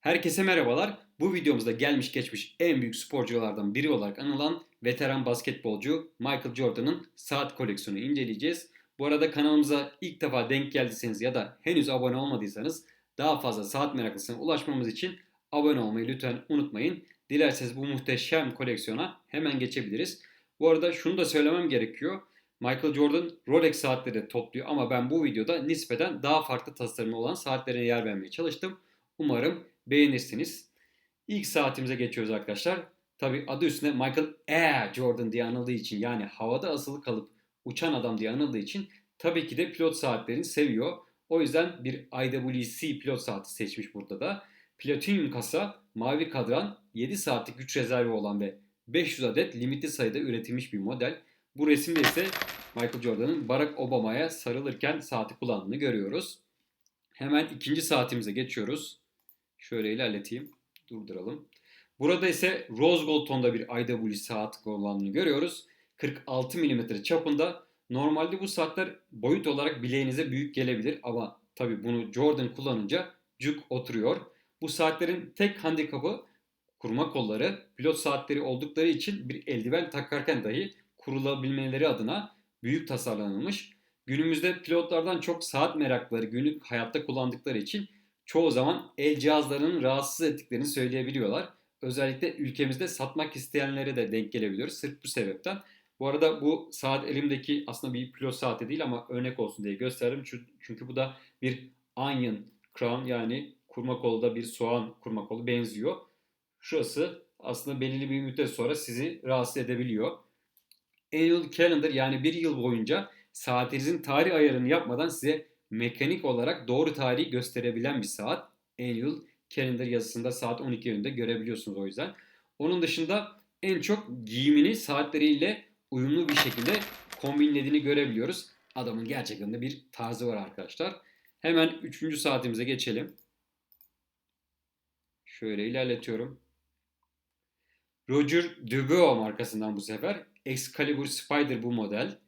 Herkese merhabalar. Bu videomuzda gelmiş geçmiş en büyük sporculardan biri olarak anılan veteran basketbolcu Michael Jordan'ın saat koleksiyonunu inceleyeceğiz. Bu arada kanalımıza ilk defa denk geldiyseniz ya da henüz abone olmadıysanız daha fazla saat meraklısına ulaşmamız için abone olmayı lütfen unutmayın. Dilerseniz bu muhteşem koleksiyona hemen geçebiliriz. Bu arada şunu da söylemem gerekiyor. Michael Jordan Rolex saatleri de topluyor ama ben bu videoda nispeten daha farklı tasarımı olan saatlerine yer vermeye çalıştım. Umarım beğenirsiniz. İlk saatimize geçiyoruz arkadaşlar. Tabi adı üstünde Michael Air Jordan diye anıldığı için yani havada asılı kalıp uçan adam diye anıldığı için tabii ki de pilot saatlerini seviyor. O yüzden bir IWC pilot saati seçmiş burada da. Platinum kasa, mavi kadran, 7 saatlik güç rezervi olan ve 500 adet limitli sayıda üretilmiş bir model. Bu resimde ise Michael Jordan'ın Barack Obama'ya sarılırken saati kullandığını görüyoruz. Hemen ikinci saatimize geçiyoruz. Şöyle ilerleteyim. Durduralım. Burada ise rose gold tonda bir IW saat kullandığını görüyoruz. 46 mm çapında. Normalde bu saatler boyut olarak bileğinize büyük gelebilir ama tabi bunu Jordan kullanınca cuk oturuyor. Bu saatlerin tek handikapı kurma kolları. Pilot saatleri oldukları için bir eldiven takarken dahi kurulabilmeleri adına büyük tasarlanılmış. Günümüzde pilotlardan çok saat merakları günlük hayatta kullandıkları için çoğu zaman el cihazlarının rahatsız ettiklerini söyleyebiliyorlar. Özellikle ülkemizde satmak isteyenlere de denk gelebiliyoruz sırf bu sebepten. Bu arada bu saat elimdeki aslında bir pilot saati değil ama örnek olsun diye gösterdim. Çünkü bu da bir onion crown yani kurma kolu da bir soğan kurma kolu benziyor. Şurası aslında belirli bir müddet sonra sizi rahatsız edebiliyor. Annual calendar yani bir yıl boyunca saatinizin tarih ayarını yapmadan size mekanik olarak doğru tarihi gösterebilen bir saat. Annual Calendar yazısında saat 12 yönünde görebiliyorsunuz o yüzden. Onun dışında en çok giyimini saatleriyle uyumlu bir şekilde kombinlediğini görebiliyoruz. Adamın gerçekten bir tarzı var arkadaşlar. Hemen 3. saatimize geçelim. Şöyle ilerletiyorum. Roger Dubois markasından bu sefer. Excalibur Spider bu model.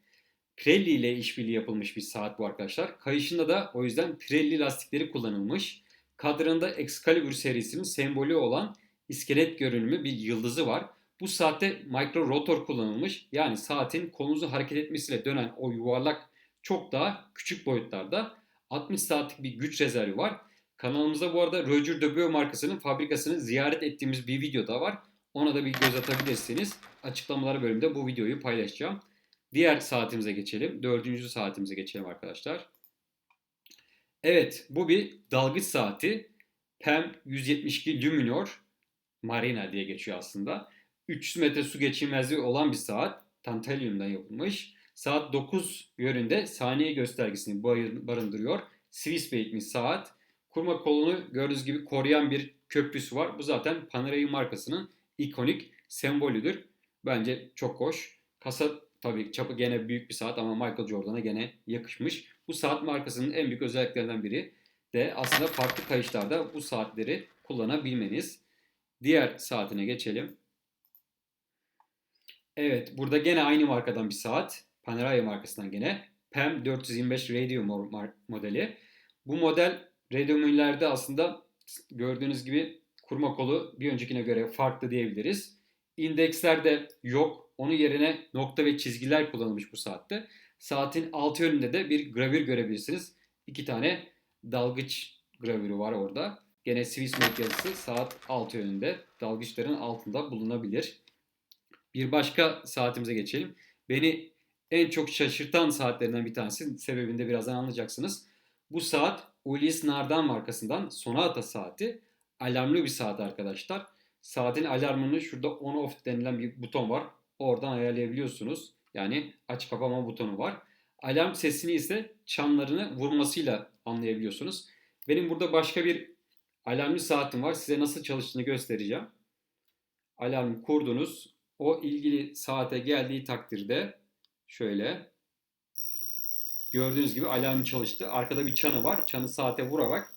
Pirelli ile işbirliği yapılmış bir saat bu arkadaşlar. Kayışında da o yüzden Pirelli lastikleri kullanılmış. Kadrında Excalibur serisinin sembolü olan iskelet görünümü bir yıldızı var. Bu saatte micro rotor kullanılmış. Yani saatin kolunuzu hareket etmesiyle dönen o yuvarlak çok daha küçük boyutlarda 60 saatlik bir güç rezervi var. Kanalımızda bu arada Roger Dubois markasının fabrikasını ziyaret ettiğimiz bir video da var. Ona da bir göz atabilirsiniz. Açıklamalar bölümünde bu videoyu paylaşacağım. Diğer saatimize geçelim. Dördüncü saatimize geçelim arkadaşlar. Evet bu bir dalgıç saati. PEM 172 Luminor Marina diye geçiyor aslında. 300 metre su geçirmezliği olan bir saat. Tantalyumdan yapılmış. Saat 9 yönünde saniye göstergesini barındırıyor. Swiss bir saat. Kurma kolunu gördüğünüz gibi koruyan bir köprüsü var. Bu zaten Panerai markasının ikonik sembolüdür. Bence çok hoş. Kasa tabii çapı gene büyük bir saat ama Michael Jordan'a gene yakışmış. Bu saat markasının en büyük özelliklerinden biri de aslında farklı kayışlarda bu saatleri kullanabilmeniz. Diğer saatine geçelim. Evet burada gene aynı markadan bir saat. Panerai markasından gene. PEM 425 Radio modeli. Bu model Radio millerde aslında gördüğünüz gibi kurma kolu bir öncekine göre farklı diyebiliriz. İndekslerde yok. Onun yerine nokta ve çizgiler kullanılmış bu saatte. Saatin alt yönünde de bir gravür görebilirsiniz. İki tane dalgıç gravürü var orada. Gene Swiss Made yazısı saat alt yönünde dalgıçların altında bulunabilir. Bir başka saatimize geçelim. Beni en çok şaşırtan saatlerinden bir tanesi sebebini de birazdan anlayacaksınız. Bu saat Ulysse Nardan markasından Sonata saati. Alarmlı bir saat arkadaşlar. Saatin alarmını şurada on off denilen bir buton var. Oradan ayarlayabiliyorsunuz. Yani aç kapama butonu var. Alarm sesini ise çanlarını vurmasıyla anlayabiliyorsunuz. Benim burada başka bir alarmlı saatim var. Size nasıl çalıştığını göstereceğim. Alarmı kurdunuz. O ilgili saate geldiği takdirde şöyle gördüğünüz gibi alarm çalıştı. Arkada bir çanı var. Çanı saate vurarak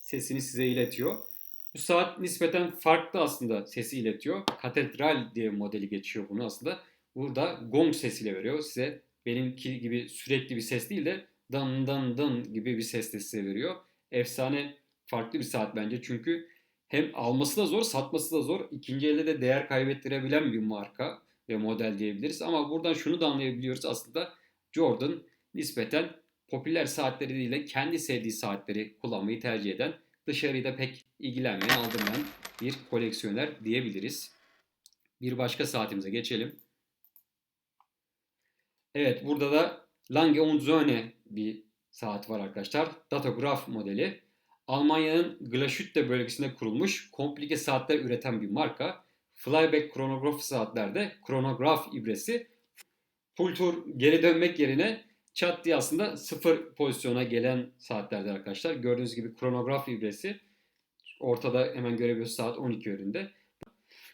sesini size iletiyor. Bu saat nispeten farklı aslında sesi iletiyor. Katedral diye modeli geçiyor bunu aslında. Burada gong sesiyle veriyor. Size benimki gibi sürekli bir ses değil de dan dan dan gibi bir ses de size veriyor. Efsane farklı bir saat bence çünkü hem alması da zor, satması da zor. İkinci elde de değer kaybettirebilen bir marka ve model diyebiliriz. Ama buradan şunu da anlayabiliyoruz aslında Jordan nispeten popüler saatleriyle kendi sevdiği saatleri kullanmayı tercih eden, dışarıyı da pek ilgilenmeyen, aldırmayan bir koleksiyoner diyebiliriz. Bir başka saatimize geçelim. Evet burada da Lange und Söhne bir saat var arkadaşlar. Datograph modeli. Almanya'nın Glashütte bölgesinde kurulmuş komplike saatler üreten bir marka. Flyback kronograf saatlerde kronograf ibresi full tur geri dönmek yerine çat diye aslında sıfır pozisyona gelen saatlerde arkadaşlar. Gördüğünüz gibi kronograf ibresi ortada hemen görebiliyoruz saat 12 yönünde.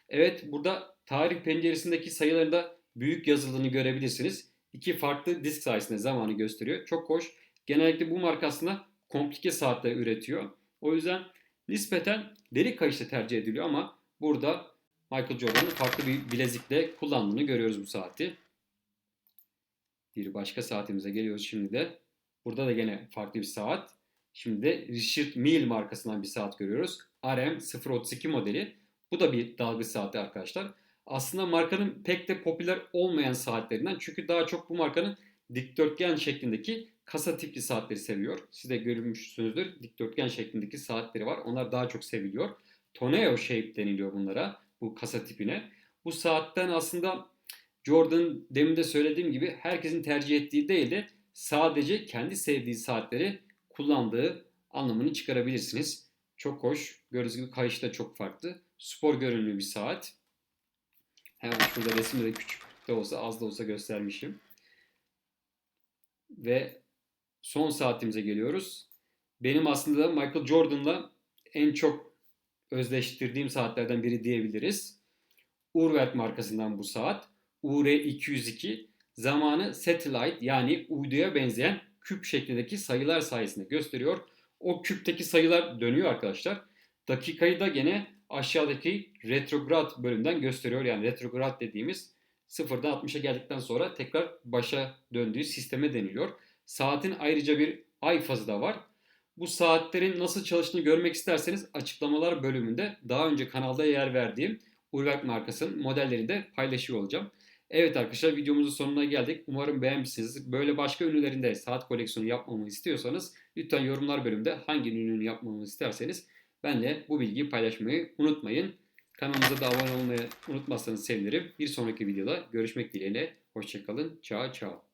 Evet burada tarih penceresindeki sayılarında büyük yazıldığını görebilirsiniz. İki farklı disk sayesinde zamanı gösteriyor. Çok hoş. Genellikle bu marka aslında komplike saatler üretiyor. O yüzden nispeten deri kayışla tercih ediliyor ama burada Michael Jordan'ın farklı bir bilezikle kullandığını görüyoruz bu saati. Bir başka saatimize geliyoruz şimdi de. Burada da gene farklı bir saat. Şimdi de Richard Mille markasından bir saat görüyoruz. RM032 modeli. Bu da bir dalga saati arkadaşlar. Aslında markanın pek de popüler olmayan saatlerinden. Çünkü daha çok bu markanın dikdörtgen şeklindeki kasa tipli saatleri seviyor. Siz de görmüşsünüzdür. Dikdörtgen şeklindeki saatleri var. Onlar daha çok seviliyor. Toneo shape deniliyor bunlara. Bu kasa tipine. Bu saatten aslında Jordan demin de söylediğim gibi herkesin tercih ettiği değil de sadece kendi sevdiği saatleri kullandığı anlamını çıkarabilirsiniz. Çok hoş. Gördüğünüz gibi kayışı da çok farklı. Spor görünümlü bir saat. Hemen şurada resimde de küçük de olsa az da olsa göstermişim. Ve son saatimize geliyoruz. Benim aslında Michael Jordan'la en çok özleştirdiğim saatlerden biri diyebiliriz. Urwerk markasından bu saat. UR202 zamanı satellite yani uyduya benzeyen küp şeklindeki sayılar sayesinde gösteriyor. O küpteki sayılar dönüyor arkadaşlar. Dakikayı da gene aşağıdaki retrograd bölümden gösteriyor. Yani retrograd dediğimiz sıfırdan 60'a geldikten sonra tekrar başa döndüğü sisteme deniliyor. Saatin ayrıca bir ay fazı da var. Bu saatlerin nasıl çalıştığını görmek isterseniz açıklamalar bölümünde daha önce kanalda yer verdiğim Urwerk markasının modellerini de paylaşıyor olacağım. Evet arkadaşlar videomuzun sonuna geldik. Umarım beğenmişsiniz. Böyle başka ünlülerinde saat koleksiyonu yapmamı istiyorsanız lütfen yorumlar bölümünde hangi ünlünü yapmamı isterseniz benle bu bilgiyi paylaşmayı unutmayın. Kanalımıza da abone olmayı unutmazsanız sevinirim. Bir sonraki videoda görüşmek dileğiyle. Hoşçakalın. Ciao ciao.